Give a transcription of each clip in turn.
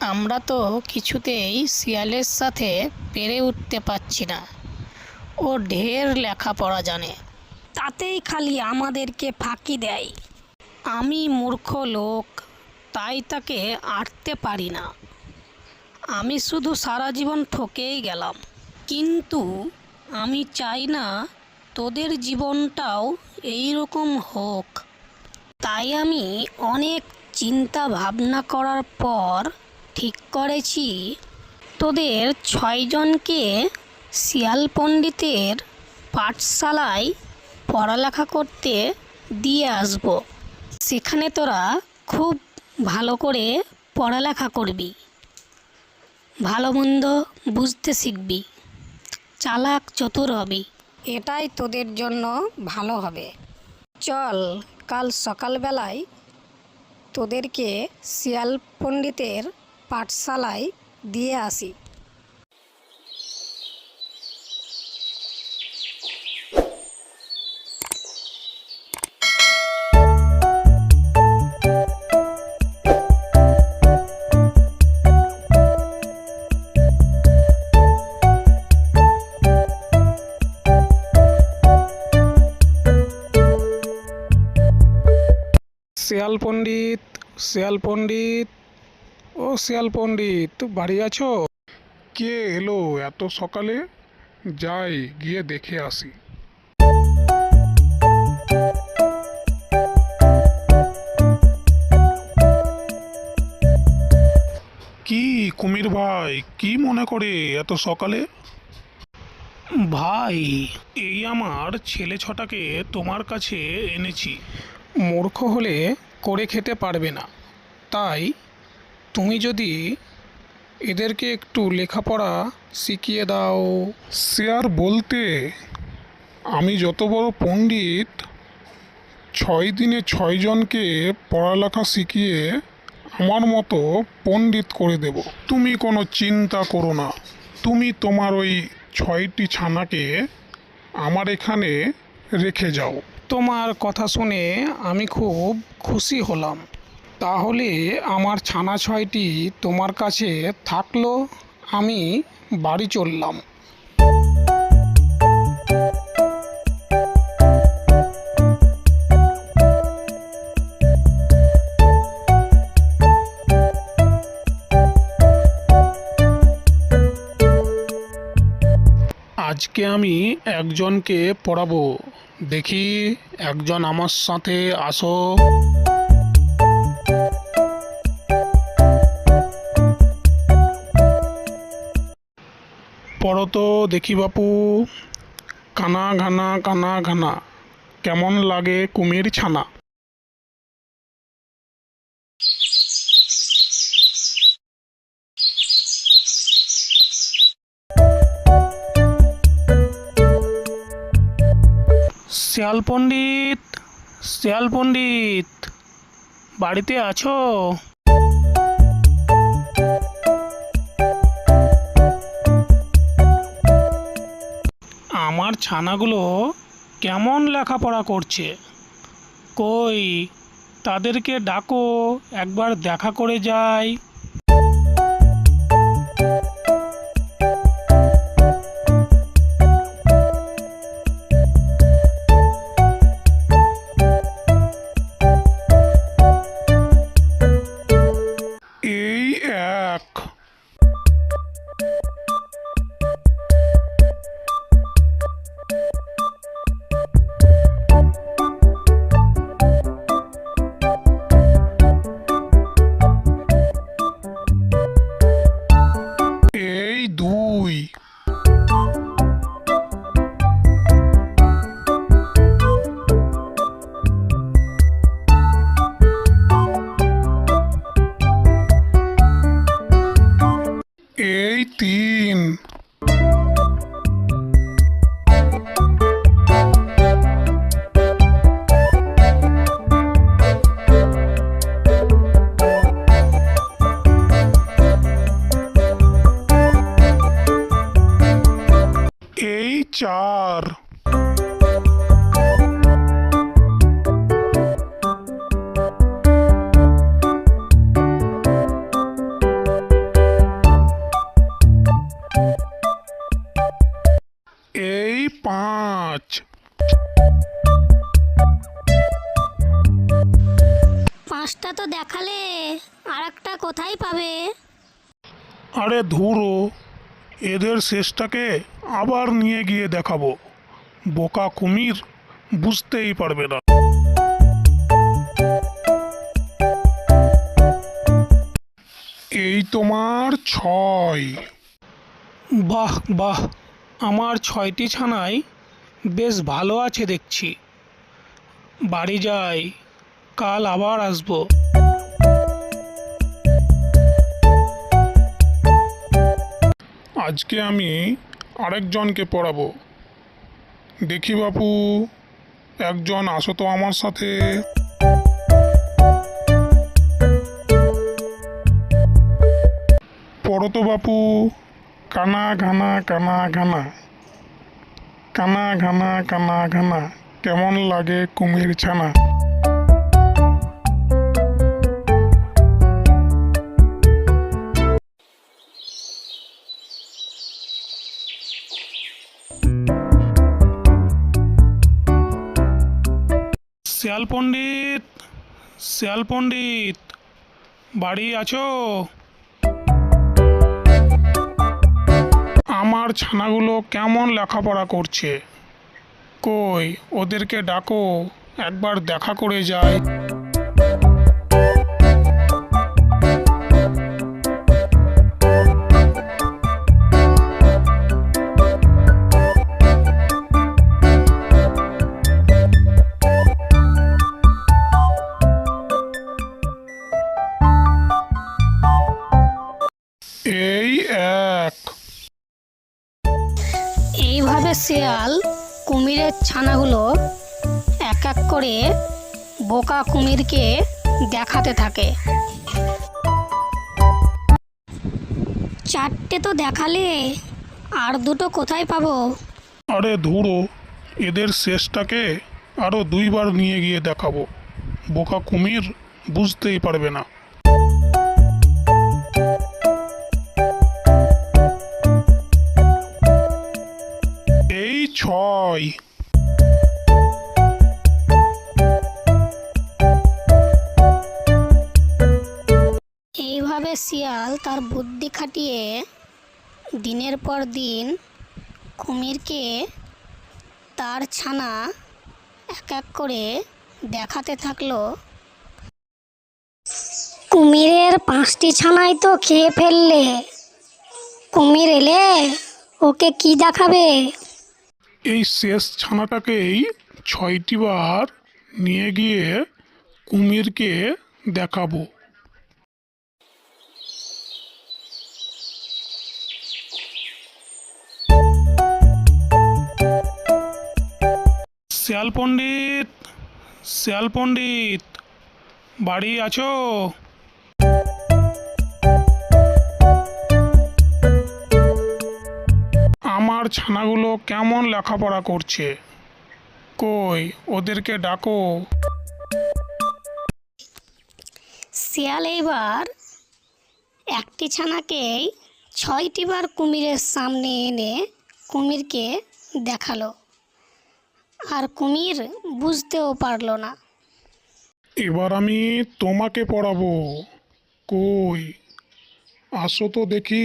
আমরা তো কিছুতেই শিয়ালের সাথে পেরে উঠতে পারছি না। ও ঢের লেখাপড়া জানে। তাতেই খালি আমাদেরকে ফাঁকি দেয়। আমি মূর্খ লোক, তাই তাকে আটতে পারি না। আমি শুধু সারা জীবন ঠকেই গেলাম। কিন্তু আমি চাই না তোদের জীবনটাও এই রকম হোক। তাই আমি অনেক চিন্তা ভাবনা করার পর ঠিক করেছি? তোদের ছয়জনকে শিয়াল পণ্ডিতের পাঠশালায় পড়ালেখা করতে দিয়ে আসব। সেখানে তোরা খুব ভালো করে পড়ালেখা করবি। ভালো মন্দ বুঝতে শিখবি। চালাক চতুর হবি। এটাই তোদের জন্য ভালো হবে। চল, কাল সকালবেলায় তোদেরকে শিয়াল পণ্ডিতের পাঠশালায় দিয়ে আসি। শিয়াল পণ্ডিত শিয়াল পণ্ডিত ও শিয়াল পণ্ডিত তো বাড়ি আছো? কে এলো এত সকালে? যাই, গিয়ে দেখে আসি। কি কুমির ভাই, কি মনে করে এত সকালে? ভাই, এই আমার ছেলে ছটাকে তোমার কাছে এনেছি। মূর্খ হলে করে খেতে পারবে না। তাই তুমি যদি এদেরকে একটু লেখাপড়া শিখিয়ে দাও। সে আর বলতে আমি যত বড় পণ্ডিত ছয় দিনে ছয়জনকে পড়ালেখা শিখিয়ে আমার মতো পণ্ডিত করে দেব। তুমি কোনো চিন্তা করো না। তুমি তোমার ওই ছয়টি ছানাকে আমার এখানে রেখে যাও। তোমার কথা শুনে আমি খুব খুশি হলাম। তাহলে আমার ছানা ছয়টি তোমার কাছে থাকল, আমি বাড়ি চললাম। আজকে আমি একজনকে পড়াবো। দেখি একজন আমার সাথে আসো। পড়ো তো দেখি বাপু। কানা ঘানা কানা ঘানা, কেমন লাগে কুমির ছানা? শিয়াল পণ্ডিত শিয়াল পণ্ডিত, বাড়িতে আছো? আমার ছানাগুলো কেমন লেখাপড়া করছে? কই তাদেরকে ডাকো একবার দেখা করে যাই। চার এই পাঁচ। পাঁচটা তো দেখালে আর একটা কোথায় পাবে? আরে ধুরো। এদের শেষটাকে আবার নিয়ে গিয়ে দেখাবো। বোকা কুমির বুঝতেই পারবে না। এই তোমার ছয়। বাহ বাহ, আমার ছয়টি ছানাই বেশ ভালো আছে দেখছি। বাড়ি যাই, কাল আবার আসব। আজকে আমি আরেকজনকে পড়াবো। দেখি বাপু, একজন আসো তো আমার সাথে। পড়ো তো বাপু, কানা ঘানা কানা ঘানা। কানা ঘানা কানা ঘানা, কেমন লাগে কুমির ছানা? শিয়াল পণ্ডিত শিয়াল পণ্ডিত, বাড়ি আছো? আমার ছানাগুলো কেমন লেখাপড়া করছে? কই, ওদেরকে ডাকো, একবার দেখা করে যায় শেয়াল কুমিরের ছানাগুলো এক এক করে বোকা কুমিরকে দেখাতে থাকে। চারটে তো দেখালে আর দুটো কোথায় পাবো? আরে ধুরো, এদের শেষটাকে আরও দুইবার নিয়ে গিয়ে দেখাবো। বোকা কুমির বুঝতেই পারবে না। ছয় এইভাবে শিয়াল তার বুদ্ধি খাটিয়ে দিনের পর দিন কুমিরকে তার ছানা এক এক করে দেখাতে থাকল। কুমিরের পাঁচটি ছানাই তো খেয়ে ফেললে। কুমির এলে ওকে কি দেখাবে? এই শেষ ছানাটাকেই ছয়টি বার নিয়ে গিয়ে কুমিরকে দেখাবো। শ্যাল পণ্ডিত শ্যাল পণ্ডিত, বাড়ি আছো? ছানাগুলো কেমন লেখাপড়া করছে? কই ওদেরকে ডাকো। শিয়াল এইবার একটি ছানাকেই ছয়টি বার কুমিরের সামনে এনে কুমিরকে দেখাল আর কুমির বুঝতেও পারল না। এবার আমি তোমাকে পড়াবো। কই আসো তো দেখি।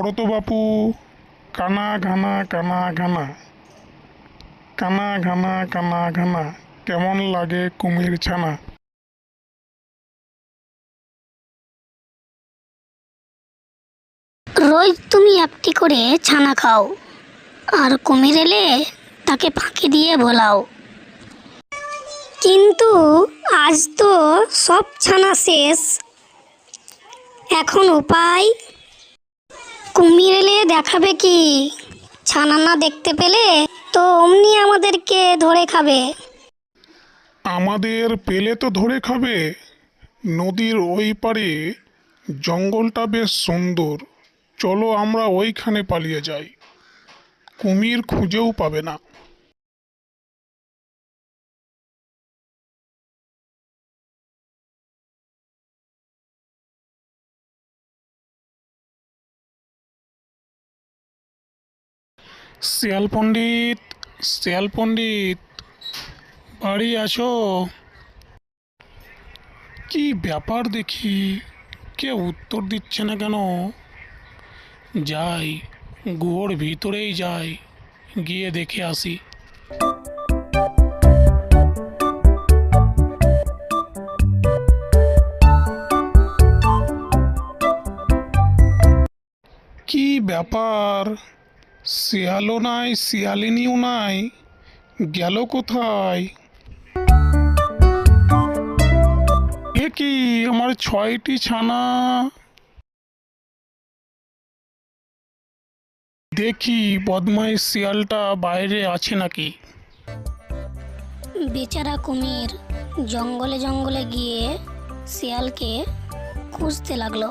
পড়ো তো বাপু। কানা ঘানা কানা ঘানা। কানা ঘানা কানা ঘানা। কেমন লাগে কুমির ছানা? রোজ তুমি একটি করে ছানা খাও, আর কুমির এলে তাকে ফাঁকি দিয়ে ভোলাও। কিন্তু আজ তো সব ছানা শেষ। এখন উপায় কুমির এলে দেখাবে কি? ছানা না দেখতে পেলে তো অমনি আমাদেরকে ধরে খাবে। আমাদের পেলে তো ধরে খাবে। নদীর ওই পারে জঙ্গলটা বেশ সুন্দর। চলো আমরা ওইখানে পালিয়ে যাই। কুমির খুঁজেও পাবে না। শিয়াল পণ্ডিত শিয়াল পণ্ডিত, বাড়ি আছো কি ব্যাপার দেখি? কে উত্তর দিচ্ছে না কেন? যাই গুয়োর ভিতরেই যাই, গিয়ে দেখে আসি। কি ব্যাপার? শিয়ালও নাই, শিয়ালিনীও নাই, গেল কোথায়? এ কি আমার ছয়টি ছানা? দেখি বদমাই শিয়ালটা বাইরে আছে নাকি? বেচারা কুমির জঙ্গলে জঙ্গলে গিয়ে শিয়ালকে খুঁজতে লাগল।